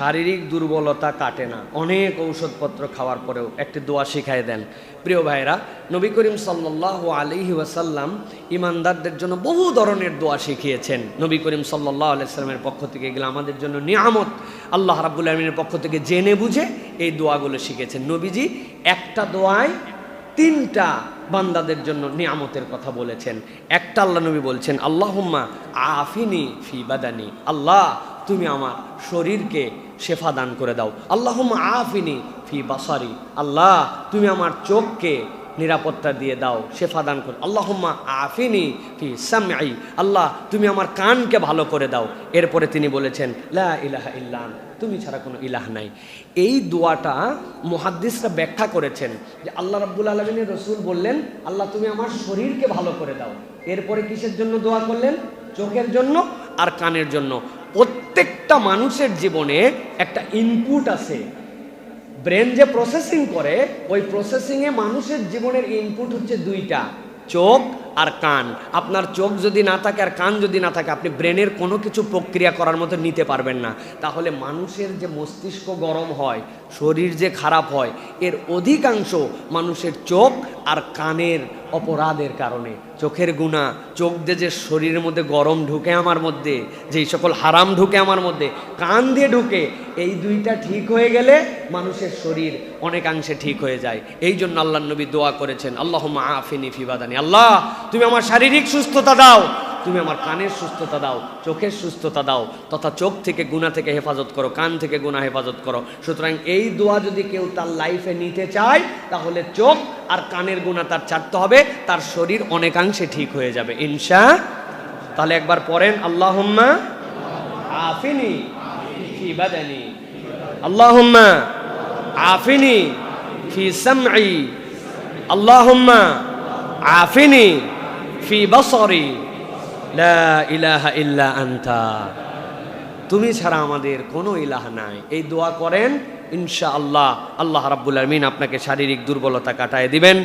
শারীরিক দুর্বলতা কাটে না। অনেক ঔষধপত্র খাওয়ার পরেও একটি দোয়া শিখাই দেন। প্রিয় ভাইরা নবী করিম সাল্লাহ আলহি ওয়াসাল্লাম ইমানদারদের জন্য বহু ধরনের দোয়া শিখিয়েছেন। নবী করিম সাল্লাহ আলাইস্লামের পক্ষ থেকে এগুলো আমাদের জন্য নিয়ামত। আল্লাহ রাবুল আলমিনের পক্ষ থেকে জেনে বুঝে এই দোয়াগুলো শিখেছেন। নবীজি একটা দোয়ায় তিনটা বান্দাদের জন্য নিয়ামতের কথা বলেছেন। একটা আল্লাহ নবী বলছেন, আল্লাহুম্মা আফিনি ফি বাদানি। আল্লাহ তুমি আমার শরীরকে শেফা দান করে দাও। আল্লাহুম্মা আফিনি ফি বাসারি। আল্লাহ, তুমি আমার চোখকে নিরাপত্তা দিয়ে দাও, শেফা দান করে। আল্লাহুম্মা আফিনি ফি সামআই আল্লাহ, তুমি আমার কানকে ভালো করে দাও। এরপরে তিনি বলেছেন, লা ইলাহা ইল্লা তুমি ছাড়া কোনো ইলাহ নাই। এই দোয়াটা মুহাদ্দিসরা ব্যাখ্যা করেছেন যে আল্লাহ রাব্বুল আলমিনের রসুল বললেন, আল্লাহ তুমি আমার শরীরকে ভালো করে দাও। এরপরে কিসের জন্য দোয়া করলেন? চোখের জন্য আর কানের জন্য। প্রত্যেকটা মানুষের জীবনে একটা ইনপুট আছে। ব্রেন যে প্রসেসিং করে, ওই প্রসেসিংয়ে মানুষের জীবনের ইনপুট হচ্ছে দুইটা। চোখ আর কান। আপনার চোখ যদি না থাকে আর কান যদি না থাকে, আপনি ব্রেনের কোনো কিছু প্রক্রিয়া করার মতো নিতে পারবেন না। তাহলে মানুষের যে মস্তিষ্ক গরম হয়, শরীর যে খারাপ হয়, এর অধিকাংশ মানুষের চোখ আর কানের অপরাধের কারণে। চোখের গুণা, চোখ দিয়ে যে শরীরের মধ্যে গরম ঢুকে আমার মধ্যে, যেই সকল হারাম ঢুকে আমার মধ্যে, কান দিয়ে ঢুকে, এই দুইটা ঠিক হয়ে গেলে মানুষের শরীর অনেকাংশে ঠিক হয়ে যায়। এই জন্য আল্লাহ নবী দোয়া করেছেন আল্লাহ আফিনি ফিবাদানি আল্লাহ তুমি আমার শারীরিক সুস্থতা দাও। তুমি আমার কানের সুস্থতা দাও, চোখের সুস্থতা দাও, তথা চোখ থেকে গুণা থেকে হেফাজত করো, কান থেকে গুণা হেফাজত করো। সুতরাং এই দোয়া যদি কেউ তার লাইফে নিতে চায়, তাহলে চোখ আর কানের গুণা তার ছাড়তে হবে, তার শরীর অনেকাংশে ঠিক হয়ে যাবে। ইনশা, তাহলে একবার পড়েন, আল্লাহুম্মা আফিনি ফি বাদানি। আফিনি ফি সামঈ। আল্লাহুম্মা আফিনি ফি বসরি ইলাহা ইল্লা আন্তা। তুমি ছাড়া আমাদের কোনো ইলাহ নাই। এই দোয়া করেন ইনশা আল্লাহ আল্লাহ রাব্বুল আলমিন আপনাকে শারীরিক দুর্বলতা কাটায় দিবেন।